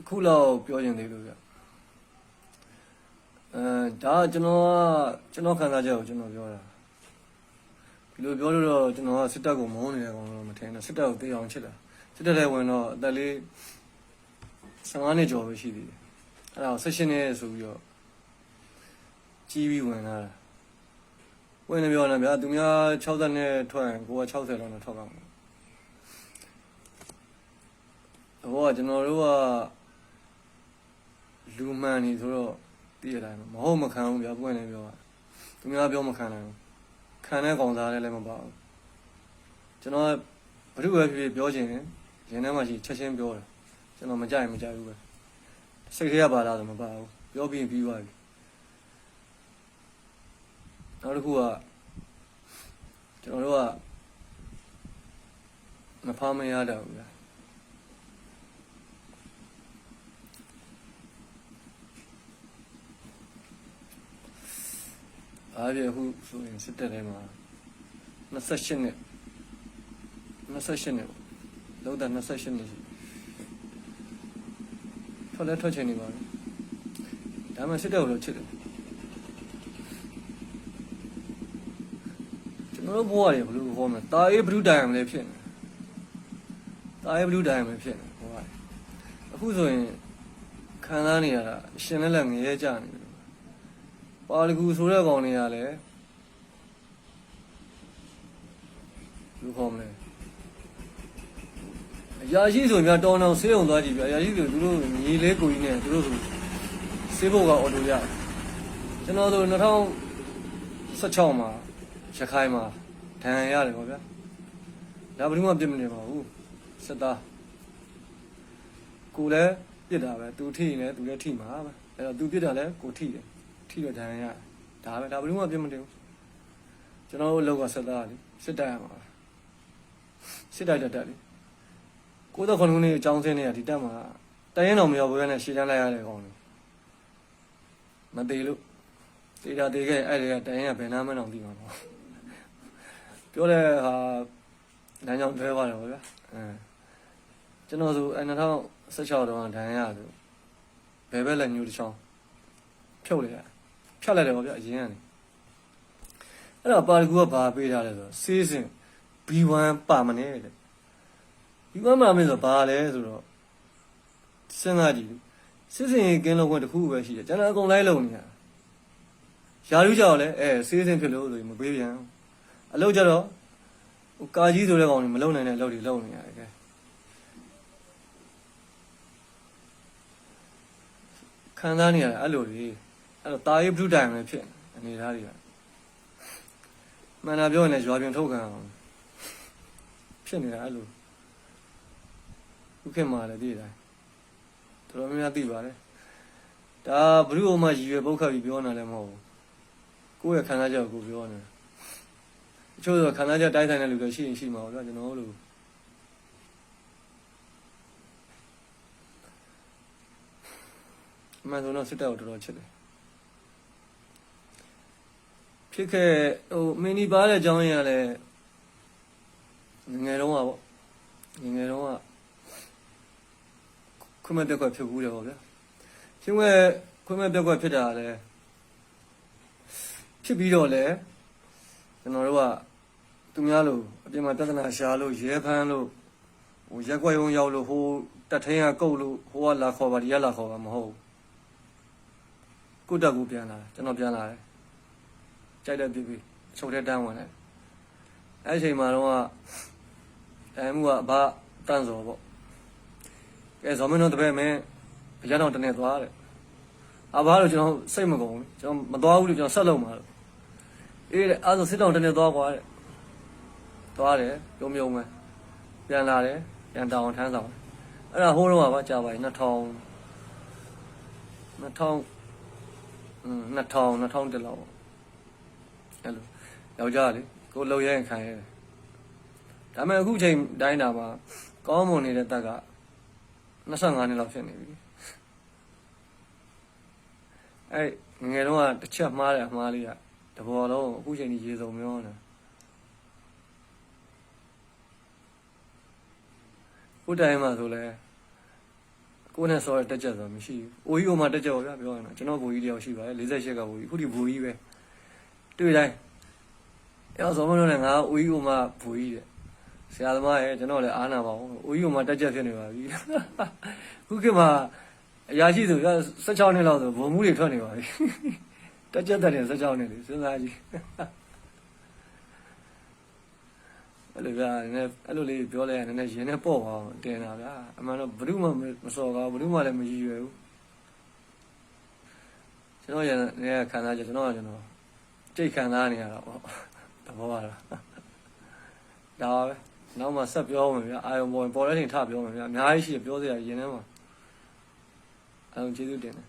တစ်ခုလောက်ပြောရင်သေးလို့ဗျအဲဒါကကျွန်တော်ကကျွန်တော်ခံစားချက်ကိုကျွန်တော်ပြောတာဒီလိုပြောလို့တော့ကျွန်တော်ကစစ်တပ်ကိုမုန်းနေတယ်ကောင်တော့မထင်နဲ့စစ်တပ်ကိုတေးအောင်ချစ်တာစစ်တပ်ထဲဝင်တော့အသက်လေး15နှစ်ကျော်ပဲရှိသေးတယ်အဲ့ဒါကို16နှစ်ဆိုပြီးတော့ကြီးပြီးဝင်လာတာဝင်နေပြောနေဗျာသူများ60နဲ့ထွက်ရင်ကိုက60လောက်နဲ့ထွက်ကောင်းတယ်ဘောကကျွန်တော်တို့က လူမှန်နေဆိုတော့တည်ရတိုင်းမဟုတ်မခံဘူးဗျာပွင့်နေပြောတာသူများပြောမခံနိုင်ဘူးခံတဲ့ကောင်စားလည်းလည်းမပါဘူးကျွန်တော်ဘယ်သူပဲဖြစ်ဖြစ်ပြောချင်ရင်ရင်ထဲမှာရှိချက်ချင်းပြောတယ်ကျွန်တော်မကြိုက်ရင်မကြိုက်ဘူးပဲစိတ်ထဲကပါလာတော့မပါဘူးပြောပြီးရင်ပြီးသွားပြီနောက်တစ်ခုကကျွန်တော်တို့ကမဖားမရတော့ဘူးဗျာ အားပြအခုဆိုရင်စစ်တပ်ထဲမှာ28နှစ်28နှစ်ပေါ့လောက်တာ28နှစ်ရှိထွက်လဲထွက်ချင်နေပါပြီဒါမှစစ်တပ်ကိုလို့ချစ်တယ်ကျွန်တော်တို့ဘဝတွေဘယ်လိုဟောမလဲတာအေးဘလူးတိုင်အောင်လည်းဖြစ်နေတာအေးဘလူးတိုင်အောင်လည်းဖြစ်နေဘဝတွေအခုဆိုရင်ခံစားနေရတာအရှင်လက်လက်ငရဲကြနေတယ် ပါလကူဆိုတဲ့ကောင်တွေကလည်းလူခေါ်မလဲအရာရှိဆိုရင်များတောင်းတောင်းဆေးုံသွားကြည့်ပြအရာရှိဆိုသူတို့ညီလေးကိုကြီးနဲ့သူတို့ဆိုဆေးဖို့ကအော်တိုရကျွန်တော်တို့2016မှာရခိုင်မှာဒဏ်ရာရတယ်ပေါ့ဗျာဒါဘယ်သူမှပြစ်မနေပါဘူးစစ်သားကိုလည်းပြစ်တာပဲသူထိရင်လည်းသူလည်းထိမှာပဲအဲ့တော့သူပြစ်တာလည်းကိုထိတယ် ထိရဒဏ်ရာဒါပဲဒါဘယ်လိုမှပြတ်မတင်ဘူးကျွန်တော်တို့လောက်ကဆက်သားလေစစ်တိုက်ရမှာပါစစ်တိုက်တက်တက်လေကိုတော့ခဏနေအကြောင်းစင်းနေတာဒီတက်မှာတရင်တော်မရောက်ဘဲနဲ့ရှေ့တန်းလိုက်ရတဲ့ကောင်လေမသေးလို့တေးတာတေးခဲ့အဲ့ဒီကတရင်ကဘယ်နာမှမအောင်သိမှာပေါ့ပြောတဲ့ဟာလမ်းကြောင်းတွဲသွားတယ်ပေါ့ဗျာအဲကျွန်တော်ဆိုအဲ2016တုန်းကဒဏ်ရာဆိုဘယ်ဘက်လက်ညူတစ်ချောင်းဖြုတ်လိုက်ရ ဖြတ်လိုက်တယ်ဗောဗျအရင်ကနေအဲ့တော့ပါရဂူကဘာပေးထားလဲဆိုတော့စေးစင် B1 ပါမနေတဲ့ B1 ပါမနေဆိုတော့ဘာလဲဆိုတော့စဉ်းစားကြည့်စေးစင်ကင်းလုံးခွင့်တစ်ခုပဲရှိတယ်ကျွန်တော်အကုန်လိုက်လုံနေရရာလူကြောက်လဲအဲစေးစင်ဖြစ်လို့ဆိုရင်မပေးပြန်ဘူးအလုပ်ကြတော့ဟိုကာကြီးဆိုတဲ့ကောင်တွေမလုံနိုင်တဲ့အလုပ်တွေလုံနေရတယ်ကဲခံစားနေရတယ်အဲ့လိုတွေ အဲ့တော့တာရေးဘလူးတိုင်လည်းဖြစ်နေအနေသားတွေကမှန်တာပြောရင်လည်းရွာပြင်ထုတ်ခံအောင်ဖြစ်နေတာအဲ့လိုခုခေတ်မှာလည်းသိတယ်တော်တော်များများသိပါတယ်ဒါဘလူးအမရည်ရွယ်ပုတ်ခတ်ပြီးပြောနေတာလည်းမဟုတ်ဘူးကိုယ့်ရဲ့ခံစားချက်ကိုကိုပြောနေတာအချို့ဆိုခံစားချက်တိုင်းဆိုင်တဲ့လူတွေရှိရင်ရှိမှာပေါ့ဗျာကျွန်တော်တို့လိုအမှန်ဆိုတော့စစ်တပ်ကိုတော်တော်ချစ်တယ် ဖြစ်ခဲ့ဟိုမင်းဒီပါတဲ့အကြောင်းရင်းကလည်းငယ်ငယ်တုန်းကပေါ့ငယ်ငယ်တုန်းကခွင့်မဲ့တက်ကွက်ဖြစ်ဘူးတယ်ပေါ့ဗျာဖြစ်မဲ့ခွင့်မဲ့တက်ကွက်ဖြစ်တာလည်းဖြစ်ပြီးတော့လည်းကျွန်တော်တို့ကသူများလိုအပြင်မှာတသနာရှာလို့ရဲဖမ်းလို့ဟိုရက်ွက်ရုံရောက်လို့ဟိုတက်ထင်းကကုတ်လို့ဟိုကလာခေါ်ပါဒီကလာခေါ်ပါမဟုတ်ဘူးကိုတက်ကူပြန်လာတယ်ကျွန်တော်ပြန်လာတယ် ကြိုက်တဲ့ပြပြချုပ်တဲ့တန်းဝင်တယ်အဲ့ဒီအချိန်မှာတော့အဲမှုကအဘတန်းစော်ပေါ့ကဲဇော်မင်းတို့တပည့်မင်းရတော့တနေ့သွားတယ်အဘလို့ကျွန်တော်စိတ်မကုန်ဘူးကျွန်တော်မသွားဘူးလို့ကျွန်တော်ဆက်လုပ်မှာလို့အေးတဲ့အဲ့ဒါစစ်တောင်တနေ့သွားကွာတဲ့သွားတယ်ပြုံးပြုံးပဲပြန်လာတယ်ပြန်တောင်းထမ်းဆောင်အဲ့ဒါဟိုးတော့ကပါကြာပါ2000 2000อืม2000 2000တက်လောက်ပေါ့ အဲ့လိုယောက်ျားလေကိုလှုပ်ရဲရင်ခံရဲတယ်ဒါပေမဲ့အခုချိန်တိုင်းတာမှာကောင်းမွန်နေတဲ့တက်က25နှစ်လောက်ဖြစ်နေပြီအဲ့ငယ်တုန်းကတစ်ချက်မှားတယ်အမှားလေးကတဘောလုံးအခုချိန်ကြီးရေစုံမျောနေခုတိုင်းမှာဆိုလဲကိုယ်နဲ့ဆောရတက်ချက်ဆိုမရှိဘူးအိုကြီးဟိုမှာတက်ချက်ပါဗျာပြောရင်တော့ကျွန်တော်ဘူကြီးတယောက်ရှိပါတယ်48ကဘူကြီးခုဒီဘူကြီးပဲ တွေ့တိုင်းအဲ့တော့ဇော်မလို့လည်းငါအိုကြီးဟိုမှာဘူကြီးတဲ့ဆရာသမားရဲ့ကျွန်တော်လည်းအားနာပါဘူးအိုကြီးဟိုမှာတက်ချက်ဖြစ်နေပါပြီခုခေတ်မှာအရာရှိဆိုရ16နှစ်လောက်ဆိုဘုံမှုတွေထွက်နေပါပြီတက်ချက်တဲ့16နှစ်လေစဉ်းစားကြည့်အဲ့လိုဗျာနည်းနည်းအဲ့လိုလေးပြောလိုက်ရင်နည်းနည်းရင်နဲ့ပေါ့ပါအောင်တင်တာဗျာအမှန်တော့ဘယ်သူမှမစော်ကားဘယ်သူမှလည်းမရည်ရွယ်ဘူးကျွန်တော်ရနေခံစားချက်ကျွန်တော်ကကျွန်တော် ကြိတ်ခံစားနေရတာပေါ့သဘောပါလားဒါပါပဲနောက်မှဆက်ပြောမယ်ဗျာအာယုံပေါ်ပေါ်တဲ့ချိန်ထပြောမယ်ဗျာအများကြီးရှိတယ်ပြောစရာရင်ထဲမှာအာယုံကျေးဇူးတင်တယ်